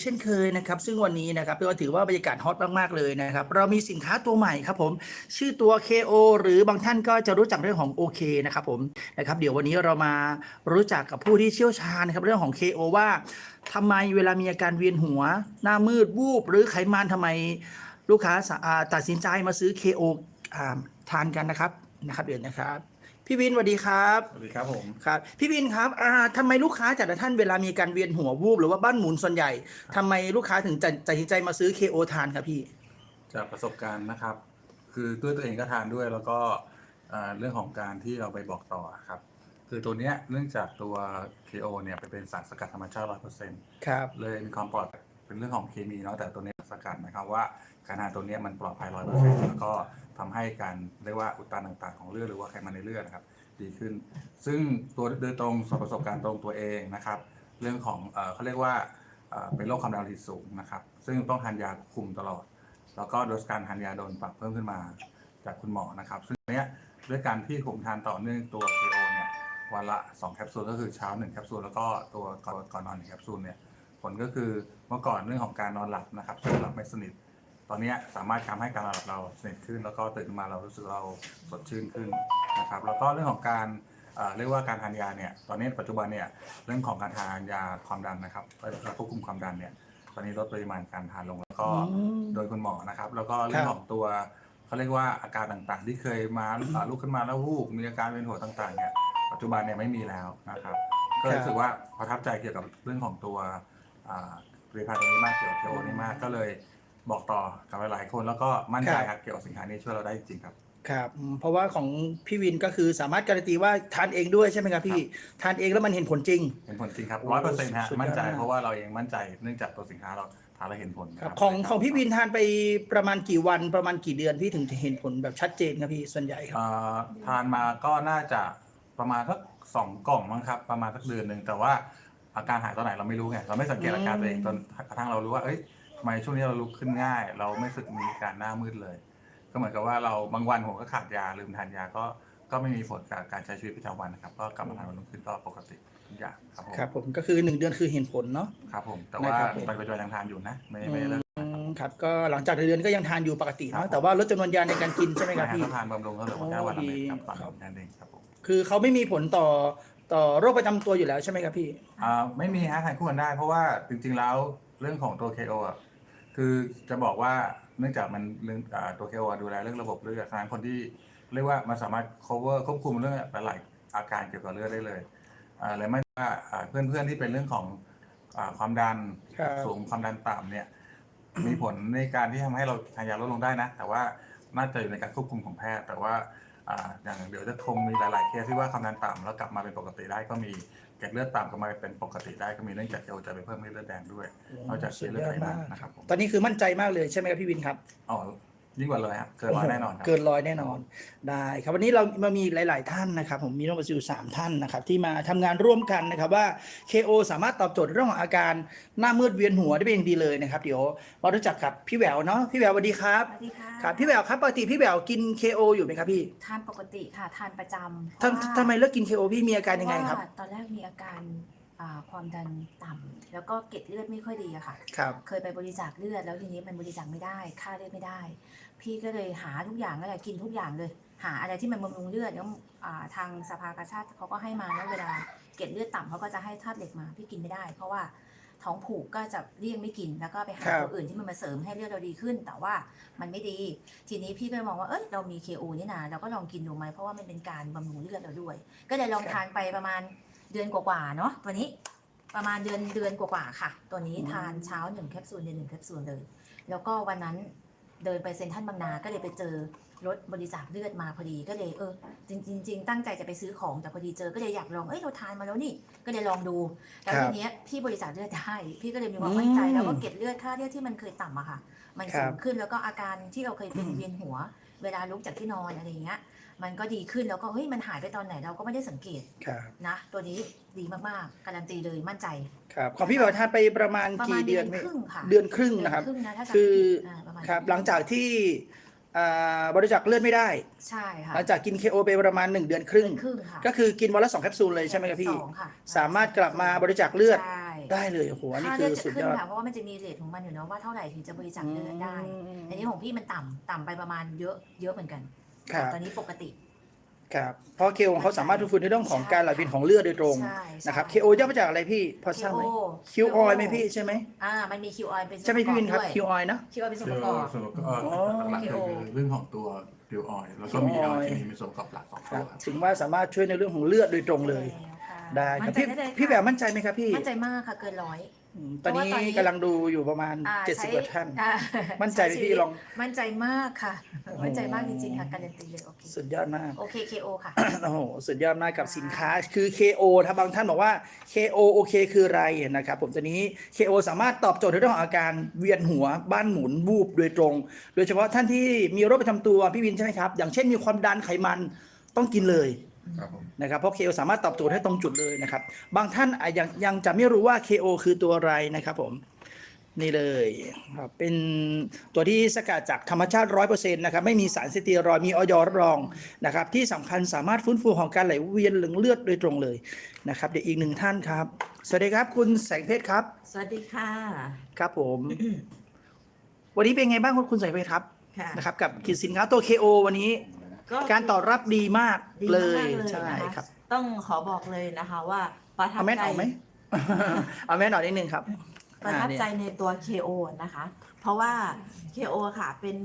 เช่นเคยนะครับ ซึ่งวันนี้นะครับก็ถือว่าบรรยากาศฮอตมาก ๆ เลยนะครับ เรามีสินค้าตัวใหม่ครับผม ชื่อตัว KO หรือบางท่านก็จะรู้จักเรื่องของ OK นะครับผมนะครับ เดี๋ยววันนี้เรามารู้จักกับผู้ที่เชี่ยวชาญนะครับเรื่องของ KO ว่าทำไมเวลามีอาการเวียนหัว หน้ามืดวูบ หรือไขมันทำไมลูกค้าตัดสินใจมาซื้อ KO อทานกันนะครับนะครับเดี๋ยวนะครับ พี่วินสวัสดีครับสวัสดีครับผมครับ พี่วินครับอ่าทำไมลูกค้าแต่ละท่านเวลามีการเวียนหัววูบหรือว่าบ้านหมุนส่วนใหญ่ทำไมลูกค้าถึงตัดตัดสินใจมาซื้อ KO ทานครับพี่ จากประสบการณ์นะครับ คือด้วยตัวเองก็ทานด้วยแล้วก็เอ่อเรื่องของการที่เราไปบอกต่อครับ คือตัวเนี้ยเนื่องจากตัว KO เนี่ยไปเป็นสารสกัดธรรมชาติ 100%ครับ เลยมีความปลอดเป็นเรื่องของเคมีเนาะแต่ตัวเนี้ย สกัดนะครับว่าการทานตัวนี้มันปลอดภัย100%แล้วก็ทำให้การเรียกว่าอุดตันต่างๆ ของเลือดหรือว่าไขมันในเลือดนะครับดีขึ้น ซึ่งตัวโดยตรงจากประสบการณ์ตรงตัวเองนะครับ เรื่องของเขาเรียกว่าเอ่อเป็นโรคความดันโลหิตสูงนะครับ ซึ่งต้องทานยาคุมตลอด แล้วก็โดสการทานยาโดนปรับเพิ่มขึ้นมาจากคุณหมอนะครับ ซึ่งเนี้ยด้วยการที่ผมทานต่อเนื่องตัว KO เนี่ยวันละ 2 แคปซูลก็คือเช้า 1 แคปซูลแล้วก็ตัวก่อนก่อนนอน1แคปซูลเนี่ย ผลก็คือเมื่อก่อนเรื่องของการนอนหลับนะครับซึ่งหลับไม่สนิท ตอนเนี้ยสามารถทำให้การนอนหลับเราสนิทขึ้น แล้วก็ตื่นขึ้นมาเรารู้สึกเราสดชื่นขึ้นนะครับแล้วก็เรื่องของการเอ่อเรียกว่าการทานยาเนี่ยตอนนี้ปัจจุบันเนี่ยเรื่องของการทานยาความดันนะครับเอ่อควบคุมความดันเนี่ยตอนนี้ลดปริมาณการทานลงแล้วก็อืมโดยคุณหมอนะครับ แล้วก็เรื่องครับของตัวเขาเรียกว่าอาการต่างๆ ที่เคยมาอ่าลุกขึ้นมาแล้ววูบมีอาการเวียนหัวต่างๆเนี่ยปัจจุบันเนี่ยไม่มีแล้วนะครับ ก็รู้สึกว่าประทับใจเกี่ยวกับเรื่องของตัวอ่า ผลิตภัณฑ์ตัวนี้มากเกี่ยวกับเคโอนี่มากก็เลยบอกต่อกับหลายๆคนแล้วก็มั่นใจครับเกี่ยวกับสินค้านี้ช่วยเราได้จริงๆครับครับอืมเพราะว่าของพี่วินก็คือสามารถการันตีว่าทานเองด้วยใช่ไหมครับพี่ทานเองแล้วมันเห็นผลจริง เห็นผลจริงครับโอ้ร้อยเปอร์เซ็นต์ฮะสุดยอดมั่นใจมากเพราะว่าเราเองมั่นใจเนื่องจากตัวสินค้าเราทานแล้วเห็นผลครับนะของของพี่วินทานไปประมาณกี่วันประมาณกี่เดือนพี่ถึงเห็นผลแบบชัดเจนครับพี่ส่วนใหญ่ครับอ่าทานมาก็น่าจะประมาณสักสองกล่องมั้งครับ ประมาณสักเดือนหนึ่งแต่ว่า อาการหายตอนไหนเราไม่รู้ไงเราไม่สังเกตอาการตัวเองจนกระทั่งเรารู้ว่าเอ้ยทำไมช่วงนี้เราลุกขึ้นง่าย เราไม่รู้สึกมีการหน้ามืดเลย ก็เหมือนกับว่าเราบางวันผมก็ขาดยาลืมทานยาก็ก็ไม่มีผลกับการใช้ชีวิตประจำวันนะครับ ก็กลับมาทานวันรุ่งขึ้นก็ปกติทุกอย่างครับผมครับผมก็คือหนึ่งเดือนคือเห็นผลเนาะครับผมแต่ว่านะครับผมปัจจุบันยังทานอยู่นะ ไม่ไม่เลิกอืมครับก็หลังจากเดือนก็ยังทานอยู่ปกติเนาะแต่ว่าลดจำนวนยาในการกินใช่ไหมครับไม่พี่ต้องทานบำรุงก็เหลือแค่วันละเม็ดครับโอ้ตอนดีนั้นนั่นเองครับผมคือเขาไม่มีผลต่อ ต่อโรคประจำตัวอยู่แล้วใช่ไหมครับพี่ อ่าไม่มีฮะทานคู่กันได้ เพราะว่าจริงๆแล้วเรื่องของตัว KO อะคือจะบอกว่าเนื่องจากมันเรื่องอ่าตัว KO อะดูแลเรื่องระบบเลือดฉะนั้นคนที่เรียกว่ามันสามารถ cover ควบคุมเรื่องหลายๆอาการเกี่ยวกับเลือดได้เลยอ่าเลยไม่ว่าอ่าเพื่อนๆที่เป็นเรื่องของอ่าความดันครับ สูงความดันต่ำเนี่ย มีผลในการที่ทำให้เราทานยาลดลงได้นะ แต่ว่าน่าจะอยู่ในการควบคุมของแพทย์ แต่ว่า อ่าอย่างเดี๋ยวจะคงมีหลาย ๆ เคสที่ว่าความดันต่ำแล้วกลับมาเป็นปกติได้ก็มีเกล็ดเลือดต่ำกลับมาเป็นปกติได้ก็มีเนื่องจากเราจะไปเพิ่มเลือดแดงด้วยนอกจากเสียเลือดไขมันนะครับผมตอนนี้คือมั่นใจมากเลยใช่ไหมครับพี่วินครับอ๋อ ยิ่งกว่าเลยฮะเกินร้อยแน่นอนครับ เกินร้อยแน่นอนได้ครับวันนี้เรามามีหลาย ๆ ท่านนะครับ ผมมีน้องประสิวสามท่านนะครับ ที่มาทำงานร่วมกันนะครับว่า KO สามารถตอบโจทย์เรื่องของอาการหน้ามืดเวียนหัวได้เป็นอย่างดีเลยนะครับเดี๋ยวมารู้จักกับพี่แหววเนาะพี่แหววสวัสดีครับสวัสดีค่ะครับพี่แหววครับปกติพี่แหววกิน KO อยู่ไหมครับพี่ทานปกติค่ะ ทานประจำทำทำไมเลิกกิน KO พี่มีอาการยังไงครับ เพาะว่าตอนแรกมีอาการอ่า ความดันต่ำแล้วก็เกล็ดเลือดไม่ค่อยดีอะค่ะครับเคยไปบริจาคเลือดแล้วทีนี้มันบริจาคไม่ได้ ค่าเลือดไม่ได้ พี่ก็เลยหาทุกอย่างก็เลยกินทุกอย่างเลย หาอะไรที่มันบำรุงเลือดแล้วอ่าทางสภากาชาติเขาก็ให้มาแล้วเวลาเกล็ดเลือดต่ำเขาก็จะให้ธาตุเหล็กมาพี่กินไม่ได้ เพราะว่าท้องผูกก็จะเลี่ยงไม่กินแล้วก็ไปหาครับตัวอื่นที่มันมาเสริมให้เลือดเราดีขึ้น แต่ว่ามันไม่ดี ทีนี้พี่ก็เลยมองว่าเอ้ยเรามี KO นี่นะเราก็ลองกินดูไหมเพราะว่ามันเป็นการบำรุงเลือดเราด้วย ก็เลยลองทานไปประมาณ เดือนกว่าๆเนาะตัวนี้ประมาณเดือนเดือนกว่าๆค่ะ ตัวนี้อืมทานเช้าหนึ่งแคปซูลเย็นหนึ่งแคปซูลเลย แล้วก็วันนั้นเดินไปเซ็นทรัลบางนาก็เลยไปเจอรถบริจาคเลือดมาพอดีก็เลยเออจริงๆจริงๆตั้งใจจะไปซื้อของแต่พอดีเจอก็เลยอยากลองเอ้ยเราทานมาแล้วนี่ก็เลยลองดูแล้วครับทีเนี้ยพี่บริจาคเลือดได้พี่ก็เลยมีความมั่นใจอืมแล้วก็เก็ดเลือดค่าเลือดที่มันเคยต่ำอะค่ะ มันครัสูบงขึ้นแล้วก็อาการที่เราเคยเป็นอืมเวียนหัว เวลาลุกจากที่นอนอะไรอย่างเงี้ย มันก็ดีขึ้นแล้วก็เฮ้ยมันหายไปตอนไหนเราก็ไม่ได้สังเกตครับนะ ตัวนี้ดีมากๆ การันตีเลยมั่นใจ ครับของพี่แหววทานไปประมาณประมากี่ณเดืเดืออนนครึ่งค่ะเดือนครึ่งนะครับ เดือครึ่งนะถ้าจำคืไม่อผิดาประมาณครับหลังจากที่อ่าบริจาคเลือดไม่ได้ ใช่ค่ะหลังจากกิน KO ไปประมาณ 1 เดือนครึ่ง เดือนครึ่งค่ะก็คือกินวันละ2แคปซูลเลยใช่ไหมครับพี่ สองค่ะสามารถกลับมาบริจาคเลือดใช่ได้เลยโอ้โหอันนี่ค่าคืเลืออดจะสุดขึ้ยนอดค่ะเพราะว่ามันจะมีเรทของมันอยู่เนาะว่าเท่าไหร่ถึงจะบริจาคเลือดได้อืมอันนี้ของพี่มันต่ำต่ำไปประมาณเยอะเยอะเหมือนกัน ครับ ตอนนี้ปกติครับเพราะ KO เขาสามารถฟื้นในเรื่องของการไหลเวียนของเลือดโดยตรงใช่ใช่นะครับ KO ย่อมาจากอะไรพี่พอทราบไหม KO Q oil ไหมพี่ใช่ไหมอ่ามันมี Q oil เป็นส่วนใช่ไหมพี่วินครับประกอ Q oil นะ Q oil เป็นส่วนคืปอระกอบส่วนประกอบเอ่อหลักๆ KO คือเรื่องของตัวดิวออยแล้วก็มี Q เอ oil ลทีมีส่วนประกอบหลักสองคตัรัวบครับถึงว่าสามารถช่วยในเรื่องของเลือดโดยตรงเลยแล้วค่ะได้ครับมั่นใจพี่ได้เลยพี่ค่ะแบบมั่นใจไหมครับพี่มั่นใจมากค่ะเกินร้อยอืม ตอนนี้เพราะว่าตอนนี้กำลังดูอยู่ประมาณอ่า70ใช้กว่าท่านอ่ามั่นใจไหมช้พี่ชีวิตลอง มั่นใจมากค่ะ มั่นใจมากจริงๆค่ะการันตีเลยโอเคสุดยอดมากโอเค KO ค่ะโอ้โหสุดยอดมากกับสินค้าคือ KO ถ้าบางท่านบอกว่า KO โอเคคืออะไรนะครับผมตัวนี้ KO สามารถตอบโจทย์ในเรื่องของอาการเวียนหัวบ้านหมุนวูบโดยตรง โดยเฉพาะท่านที่มีโรคประจำตัวพี่วินใช่ไหมครับ อย่างเช่นมีความดันไขมันต้องกินเลย ครับผมนะครับเพราะ KO สามารถตอบโจทย์ให้ตรงจุดเลยนะครับ บางท่านอาจยังยังจะไม่รู้ว่า KO คือตัวอะไรนะครับผมนี่เลยครับเป็นตัวที่สกัดจากธรรมชาติ 100%นะครับไม่มีสารสเตียรอยด์มีออยรับรองนะครับที่สำคัญสามารถฟื้นฟูของการไหลเวียนหลเลือดโดยตรงเลยนะครับเดี๋ยวอีกหนึ่งท่านครับ สวัสดีครับคุณแสงเพชรครับ สวัสดีค่ะ ครับผม วันนี้เป็นไงบ้างคุณคุณแสงเพชรครับค่ะนะครับกับกิจสินค้าตัว KO วันนี้ ก็การตอบรับดีมากเลยใช่นะครับต้องขอบอกเลยนะคะว่าประทับเอาแม่นใจ ออกไหม เอาแม่นออกนิดนึงครับประทับใจในตัว KO นะคะ เพราะว่า KO ค่ะเป็น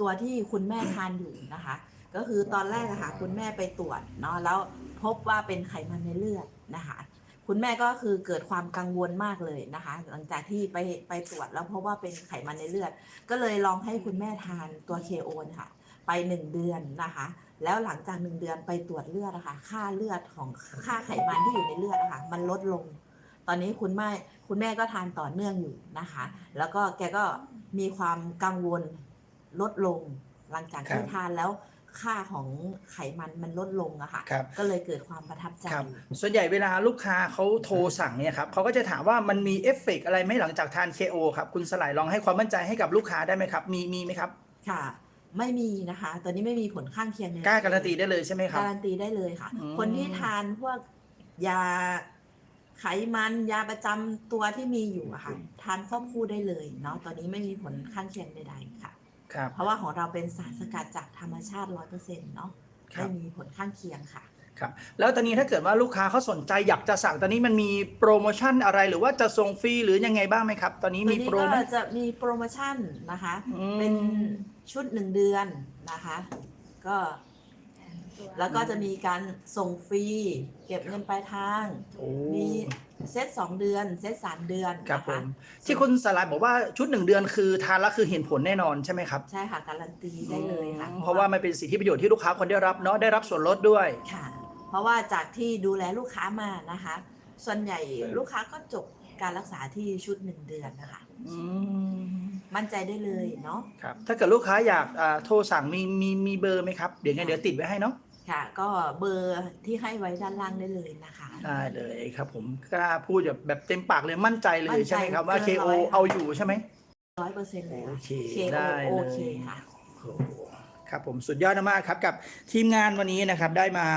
ตัวที่คุณแม่ทานอยู่นะคะ ก็คือตอนแรกค่ะ คุณแม่ไปตรวจเนาะแล้วพบว่าเป็นไขมันในเลือดนะคะ คุณแม่ก็คือเกิดความกังวลมากเลยนะคะ หลังจากที่ไปไปตรวจแล้วพบว่าเป็นไขมันในเลือด ก็เลยลองให้คุณแม่ทานตัว KO ค่ะ ไป1เดือนนะคะ แล้วหลังจาก 1 เดือนไปตรวจเลือดนะคะค่าเลือดของค่าไขมันที่อยู่ในเลือดนะคะมันลดลง ตอนนี้คุณแม่คุณแม่ก็ทานต่อเนื่องอยู่นะคะ แล้วก็แกก็มีความกังวลลดลง หลังจากที่ทานแล้วค่าของไขมันมันลดลงอะค่ะก็เลยเกิดความประทับใจครับส่วนใหญ่เวลาลูกค้าเขาโทรสั่งเนี่ยครับเขาก็จะถามว่ามันมีเอฟเฟกอะไรไหมหลังจากทานเคโอครับ คุณสลายลองให้ความมั่นใจให้กับลูกค้าได้ไหมครับ มีมีไหมครับ ค่ะ ไม่มีนะคะตอนนี้ไม่มีผลข้างเคียงใดๆกล้าการันตีได้เลยใช่ไหมครับ การันตีได้เลยค่ะ อืม คนที่ทานพวกยาไขมันยาประจำตัวที่มีอยู่อะค่ะ ทานควบคู่ได้เลยเนาะตอนนี้ไม่มีผลข้างเคียงใดๆค่ะ ครับ เพราะว่าของเราเป็นสารสกัดจากธรรมชาติร้อยเปอร์เซ็นต์เนาะครับ ไม่มีผลข้างเคียงค่ะ ครับแล้วตอนนี้ถ้าเกิดว่าลูกค้าเขาสนใจอยากจะสั่งตอนนี้มันมีโปรโมชั่นอะไรหรือว่าจะส่งฟรีหรือยังไงบ้างไหมครับ ตอนนี้ตัวมีนี้โปรก็ไหมจะมีโปรโมชั่นนะคะอืมเป็นชุดหนึ่งเดือนนะคะ ก็แล้วก็จะมีการส่งฟรี เก็บเงินปลายทางโอ้มีเซตสองเดือน เซตสามเดือนครับนะผคะมที่คุณสลายบอกว่าชุดหนึ่งเดือนคือทานแล้วคือเห็นผลแน่นอนใช่ไหมครับใช่ค่ะการันตีได้เลยค่ะเพราะว่ามันเป็นสิทธิประโยชน์ที่ลูกค้าควรได้รับเนาะได้รับส่วนลดด้วยค่ะ เพราะว่าจากที่ดูแลลูกค้ามานะคะ ส่วนใหญ่ลูกค้าก็จบการรักษาที่ชุดหนึ่งเดือนนะคะอืมมั่นใจได้เลยเนาะครับถ้าเกิดลูกค้าอยากอ่าโทรสั่งมีมีมีเบอร์ไหมครับ เดี๋ยวไงเดี๋ยวติดไว้ให้เนาะค่ะ ก็เบอร์ที่ให้ไว้ด้านล่างได้เลยนะคะ ได้เลยครับ ผมกล้าพูดแบบแบบเต็มปากเลยมั่นใจเลมั่ยนใจใช่ไหมครับว่า เกิน KO ร้อยค่ะเอาอยู่ใช่ไหม ร้อยเปอร์เซ็นต์เลยโอค่ะเค KO ได้โอเลย เคค่ะ โอ้โห ครับผมสุดยอดมากครับกับทีมงานวันนี้นะครับได้มา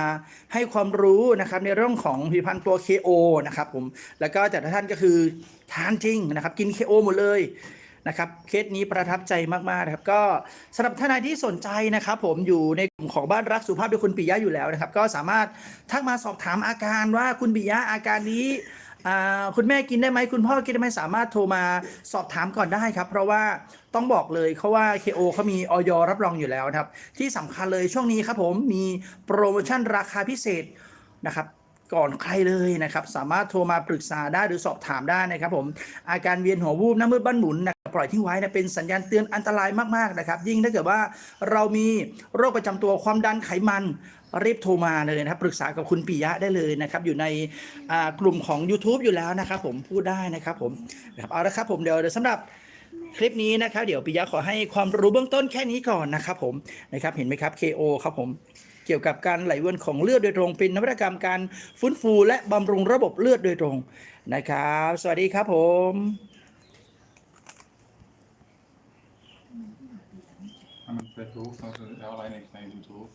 ให้ความรู้นะครับในเรื่องของผลิตภัณฑ์ตัว KO นะครับผมแล้วก็แต่ละท่านก็คือทานจริงนะครับกิน KO หมดเลยนะครับเคสนี้ประทับใจมากๆนะครับก็สำหรับท่านใดที่สนใจนะครับ ผมอยู่ในกลุ่มของบ้านรักสุภาพโดยคุณปิยะอยู่แล้วนะครับ ก็สามารถทักมาสอบถามอาการว่าคุณปิยะอาการนี้ คุณแม่กินได้ไหมคุณพ่อกินได้ไหมสามารถโทรมาสอบถามก่อนได้ครับ เพราะว่าต้องบอกเลยเขาว่า KO เขามีออยรับรองอยู่แล้วนะครับ ที่สำคัญเลยช่วงนี้ครับผมมีโปรโมชั่นราคาพิเศษนะครับก่อนใครเลยนะครับสามารถโทรมาปรึกษาได้หรือสอบถามได้นะครับผมอาการเวียนหัววูบหน้ามืดบ้านหมุนนะปล่อยทิ้งไว้นะเป็นสัญญาณเตือนอันตรายมากๆนะครับยิ่งถ้าเกิดว่าเรามีโรคประจำตัวความดันไขมัน รีบโทรมาเลยนะครับปรึกษากับคุณปิยะได้เลยนะครับ อยู่ในกลุ่มของ YouTube อยู่แล้วนะครับ ผมพูดได้นะครับผมนะครับเอาละครับผมเดี๋ยวสำหรับคลิปนี้นะครับเดี๋ยวปิยะขอให้ความรู้เบื้องต้นแค่นี้ก่อนนะครับผมนะครับเห็นไหมครับ KO ครับผมเกี่ยวกับการไหลเวียนของเลือดโดยตรงเป็นนวัตกรรมการฟื้นฟู และบำรุงระบบเลือดโดยตรงนะครับ สวัสดีครับผมมันเฟซบุ๊กแล้วไลน์ในในยูทูบ